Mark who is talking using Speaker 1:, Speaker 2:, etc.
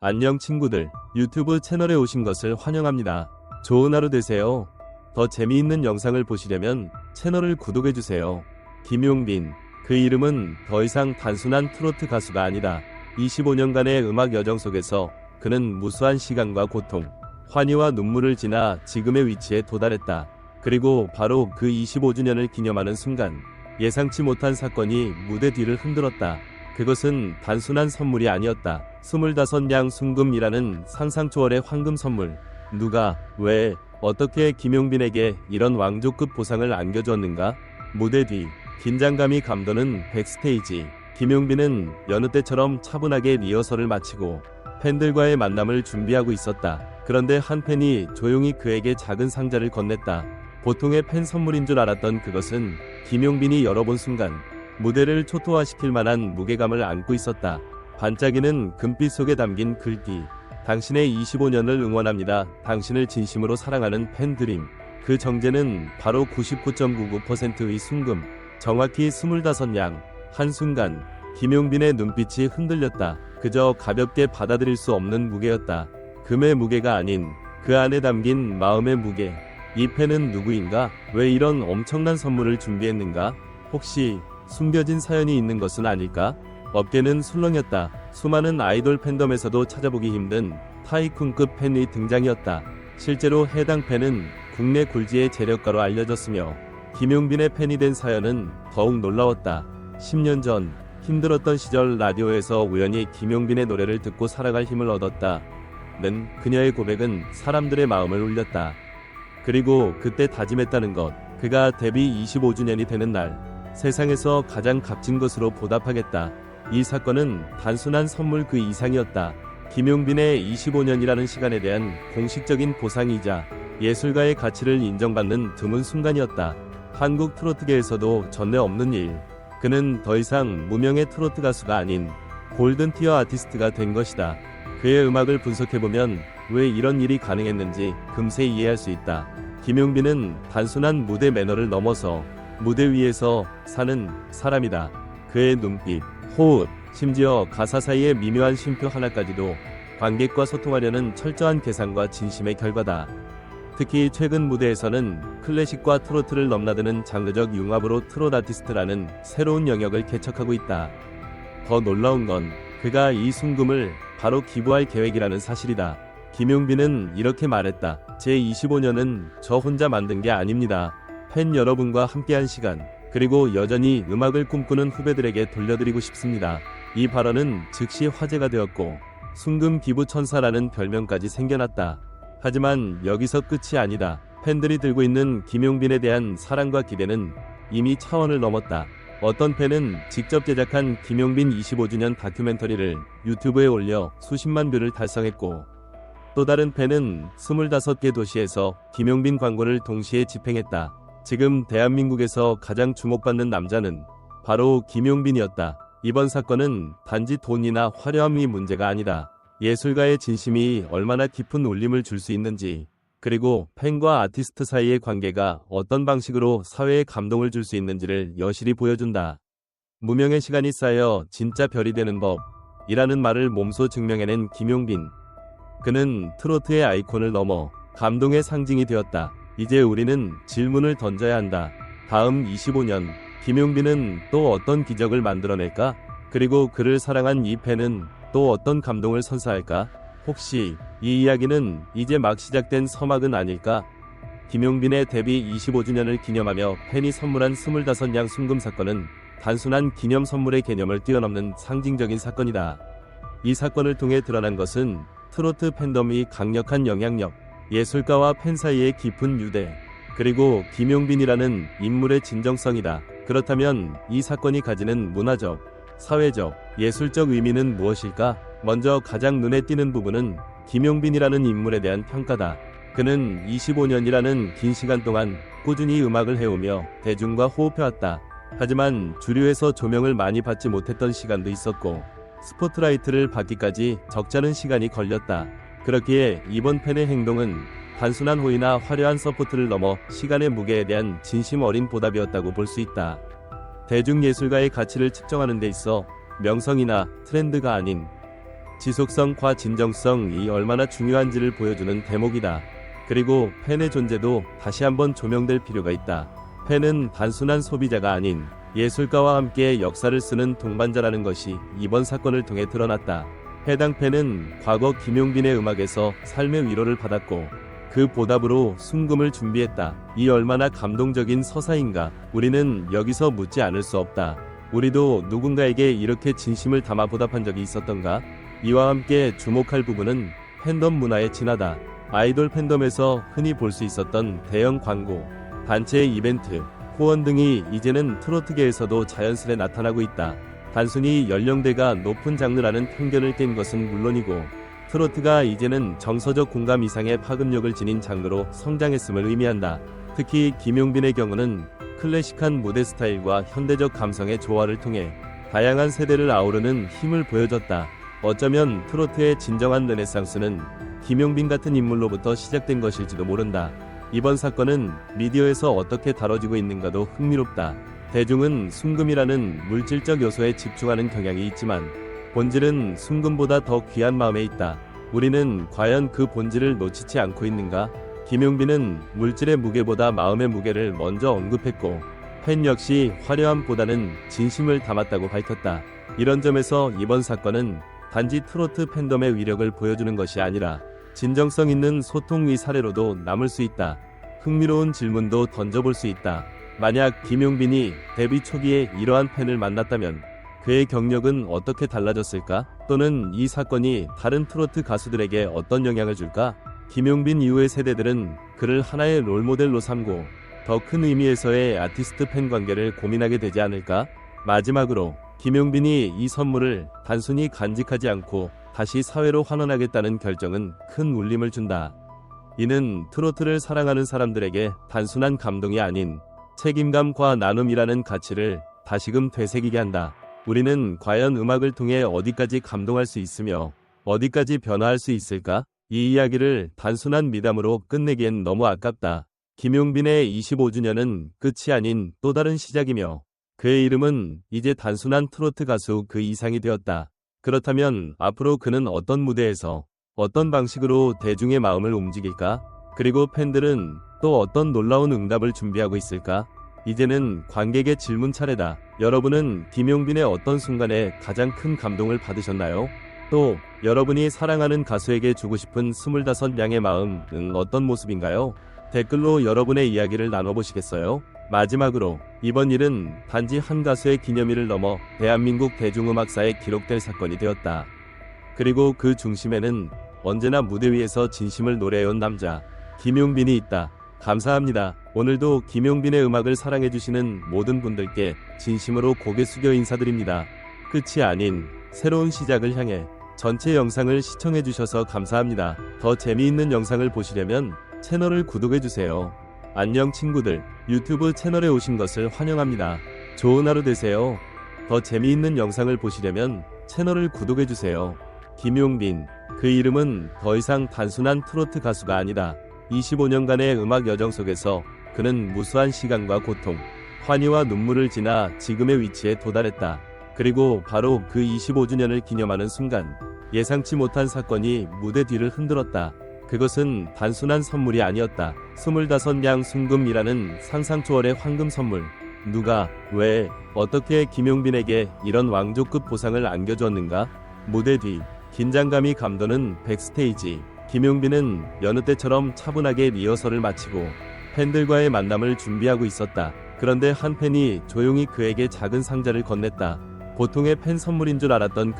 Speaker 1: 안녕 친구들. 유튜브 채널에 오신 것을 환영합니다. 좋은 하루 되세요. 더 재미있는 영상을 보시려면 채널을 구독해주세요. 김용빈. 그 이름은 더 이상 단순한 트로트 가수가 아니다. 25년간의 음악 여정 속에서 그는 무수한 시간과 고통, 환희와 눈물을 지나 지금의 위치에 도달했다. 그리고 바로 그 25주년을 기념하는 순간, 예상치 못한 사건이 무대 뒤를 흔들었다. 그것은 단순한 선물이 아니었다. 25냥 순금이라는 상상 초월의 황금 선물. 누가, 왜, 어떻게 김용빈에게 이런 왕족급 보상을 안겨주었는가? 무대 뒤, 긴장감이 감도는 백스테이지. 김용빈은 여느 때처럼 차분하게 리허설을 마치고 팬들과의 만남을 준비하고 있었다. 그런데 한 팬이 조용히 그에게 작은 상자를 건넸다. 보통의 팬 선물인 줄 알았던 그것은 김용빈이 열어본 순간 무대를 초토화시킬 만한 무게감을 안고 있었다. 반짝이는 금빛 속에 담긴 글귀. 당신의 25년을 응원합니다. 당신을 진심으로 사랑하는 팬드림. 그 정제는 바로 99.99%의 순금. 정확히 25양. 한순간, 김용빈의 눈빛이 흔들렸다. 그저 가볍게 받아들일 수 없는 무게였다. 금의 무게가 아닌 그 안에 담긴 마음의 무게. 이 팬은 누구인가? 왜 이런 엄청난 선물을 준비했는가? 혹시 숨겨진 사연이 있는 것은 아닐까? 업계는 술렁였다. 수많은 아이돌 팬덤에서도 찾아보기 힘든 타이쿤급 팬의 등장이었다. 실제로 해당 팬은 국내 굴지의 재력가로 알려졌으며 김용빈의 팬이 된 사연은 더욱 놀라웠다. 10년 전 힘들었던 시절 라디오에서 우연히 김용빈의 노래를 듣고 살아갈 힘을 얻었다. 는 그녀의 고백은 사람들의 마음을 울렸다. 그리고 그때 다짐했다는 것. 그가 데뷔 25주년이 되는 날 세상에서 가장 값진 것으로 보답하겠다. 이 사건은 단순한 선물 그 이상이었다. 김용빈의 25년이라는 시간에 대한 공식적인 보상이자 예술가의 가치를 인정받는 드문 순간이었다. 한국 트로트계에서도 전례 없는 일. 그는 더 이상 무명의 트로트 가수가 아닌 골든 티어 아티스트가 된 것이다. 그의 음악을 분석해보면 왜 이런 일이 가능했는지 금세 이해할 수 있다. 김용빈은 단순한 무대 매너를 넘어서 무대 위에서 사는 사람이다. 그의 눈빛, 호흡, 심지어 가사 사이의 미묘한 쉼표 하나까지도 관객과 소통하려는 철저한 계산과 진심의 결과다. 특히 최근 무대에서는 클래식과 트로트를 넘나드는 장르적 융합으로 트롯 아티스트라는 새로운 영역을 개척하고 있다. 더 놀라운 건 그가 이 순금을 바로 기부할 계획이라는 사실이다. 김용빈은 이렇게 말했다. 제 25년은 저 혼자 만든 게 아닙니다. 팬 여러분과 함께한 시간, 그리고 여전히 음악을 꿈꾸는 후배들에게 돌려드리고 싶습니다. 이 발언은 즉시 화제가 되었고, 순금 기부 천사라는 별명까지 생겨났다. 하지만 여기서 끝이 아니다. 팬들이 들고 있는 김용빈에 대한 사랑과 기대는 이미 차원을 넘었다. 어떤 팬은 직접 제작한 김용빈 25주년 다큐멘터리를 유튜브에 올려 수십만 뷰를 달성했고, 또 다른 팬은 25개 도시에서 김용빈 광고를 동시에 집행했다. 지금 대한민국에서 가장 주목받는 남자는 바로 김용빈이었다. 이번 사건은 단지 돈이나 화려함이 문제가 아니다. 예술가의 진심이 얼마나 깊은 울림을 줄 수 있는지, 그리고 팬과 아티스트 사이의 관계가 어떤 방식으로 사회에 감동을 줄 수 있는지를 여실히 보여준다. 무명의 시간이 쌓여 진짜 별이 되는 법, 이라는 말을 몸소 증명해낸 김용빈. 그는 트로트의 아이콘을 넘어 감동의 상징이 되었다. 이제 우리는 질문을 던져야 한다. 다음 25년, 김용빈은 또 어떤 기적을 만들어낼까? 그리고 그를 사랑한 이 팬은 또 어떤 감동을 선사할까? 혹시 이 이야기는 이제 막 시작된 서막은 아닐까? 김용빈의 데뷔 25주년을 기념하며 팬이 선물한 25냥 순금 사건은 단순한 기념 선물의 개념을 뛰어넘는 상징적인 사건이다. 이 사건을 통해 드러난 것은 트로트 팬덤이 강력한 영향력, 예술가와 팬 사이의 깊은 유대, 그리고 김용빈이라는 인물의 진정성이다. 그렇다면 이 사건이 가지는 문화적, 사회적, 예술적 의미는 무엇일까? 먼저 가장 눈에 띄는 부분은 김용빈이라는 인물에 대한 평가다. 그는 25년이라는 긴 시간 동안 꾸준히 음악을 해오며 대중과 호흡해왔다. 하지만 주류에서 조명을 많이 받지 못했던 시간도 있었고, 스포트라이트를 받기까지 적잖은 시간이 걸렸다. 그렇기에 이번 팬의 행동은 단순한 호의나 화려한 서포트를 넘어 시간의 무게에 대한 진심 어린 보답이었다고 볼 수 있다. 대중예술가의 가치를 측정하는 데 있어 명성이나 트렌드가 아닌 지속성과 진정성이 얼마나 중요한지를 보여주는 대목이다. 그리고 팬의 존재도 다시 한번 조명될 필요가 있다. 팬은 단순한 소비자가 아닌 예술가와 함께 역사를 쓰는 동반자라는 것이 이번 사건을 통해 드러났다. 해당 팬은 과거 김용빈의 음악에서 삶의 위로를 받았고 그 보답으로 순금을 준비했다. 이 얼마나 감동적인 서사인가. 우리는 여기서 묻지 않을 수 없다. 우리도 누군가에게 이렇게 진심을 담아 보답한 적이 있었던가? 이와 함께 주목할 부분은 팬덤 문화의 진화다. 아이돌 팬덤에서 흔히 볼 수 있었던 대형 광고, 단체 이벤트, 후원 등이 이제는 트로트계에서도 자연스레 나타나고 있다. 단순히 연령대가 높은 장르라는 편견을 깬 것은 물론이고, 트로트가 이제는 정서적 공감 이상의 파급력을 지닌 장르로 성장했음을 의미한다. 특히 김용빈의 경우는 클래식한 무대 스타일과 현대적 감성의 조화를 통해 다양한 세대를 아우르는 힘을 보여줬다. 어쩌면 트로트의 진정한 르네상스는 김용빈 같은 인물로부터 시작된 것일지도 모른다. 이번 사건은 미디어에서 어떻게 다뤄지고 있는가도 흥미롭다. 대중은 순금이라는 물질적 요소에 집중하는 경향이 있지만 본질은 순금보다 더 귀한 마음에 있다. 우리는 과연 그 본질을 놓치지 않고 있는가? 김용빈은 물질의 무게보다 마음의 무게를 먼저 언급했고 팬 역시 화려함보다는 진심을 담았다고 밝혔다. 이런 점에서 이번 사건은 단지 트로트 팬덤의 위력을 보여주는 것이 아니라 진정성 있는 소통의 사례로도 남을 수 있다. 흥미로운 질문도 던져볼 수 있다. 만약 김용빈이 데뷔 초기에 이러한 팬을 만났다면 그의 경력은 어떻게 달라졌을까? 또는 이 사건이 다른 트로트 가수들에게 어떤 영향을 줄까? 김용빈 이후의 세대들은 그를 하나의 롤모델로 삼고 더 큰 의미에서의 아티스트 팬 관계를 고민하게 되지 않을까? 마지막으로 김용빈이 이 선물을 단순히 간직하지 않고 다시 사회로 환원하겠다는 결정은 큰 울림을 준다. 이는 트로트를 사랑하는 사람들에게 단순한 감동이 아닌 책임감과 나눔이라는 가치를 다시금 되새기게 한다. 우리는 과연 음악을 통해 어디까지 감동할 수 있으며 어디까지 변화할 수 있을까? 이 이야기를 단순한 미담으로 끝내기엔 너무 아깝다. 김용빈의 25주년은 끝이 아닌 또 다른 시작이며 그의 이름은 이제 단순한 트로트 가수 그 이상이 되었다. 그렇다면 앞으로 그는 어떤 무대에서 어떤 방식으로 대중의 마음을 움직일까? 그리고 팬들은 또 어떤 놀라운 응답을 준비하고 있을까? 이제는 관객의 질문 차례다. 여러분은 김용빈의 어떤 순간에 가장 큰 감동을 받으셨나요? 또 여러분이 사랑하는 가수에게 주고 싶은 25양의 마음은 어떤 모습인가요? 댓글로 여러분의 이야기를 나눠보시겠어요? 마지막으로 이번 일은 단지 한 가수의 기념일을 넘어 대한민국 대중음악사에 기록될 사건이 되었다. 그리고 그 중심에는 언제나 무대 위에서 진심을 노래해온 남자 김용빈이 있다. 감사합니다. 오늘도 김용빈의 음악을 사랑해주시는 모든 분들께 진심으로 고개 숙여 인사드립니다. 끝이 아닌 새로운 시작을 향해 전체 영상을 시청해주셔서 감사합니다. 더 재미있는 영상을 보시려면 채널을 구독해주세요. 안녕 친구들, 유튜브 채널에 오신 것을 환영합니다. 좋은 하루 되세요. 더 재미있는 영상을 보시려면 채널을 구독해주세요. 김용빈, 그 이름은 더 이상 단순한 트로트 가수가 아니다. 25년간의 음악 여정 속에서 그는 무수한 시간과 고통, 환희와 눈물을 지나 지금의 위치에 도달했다. 그리고 바로 그 25주년을 기념하는 순간, 예상치 못한 사건이 무대 뒤를 흔들었다. 그것은 단순한 선물이 아니었다. 25양 순금이라는 상상 초월의 황금 선물. 누가, 왜, 어떻게 김용빈에게 이런 왕조급 보상을 안겨주었는가? 무대 뒤, 긴장감이 감도는 백스테이지. 김용빈은 여느 때처럼 차분하게 리허설을 마치고 팬들과의 만남을 준비하고 있었다. 그런데 한 팬이 조용히 그에게 작은 상자를 건넸다. 보통의 팬 선물인 줄 알았던 그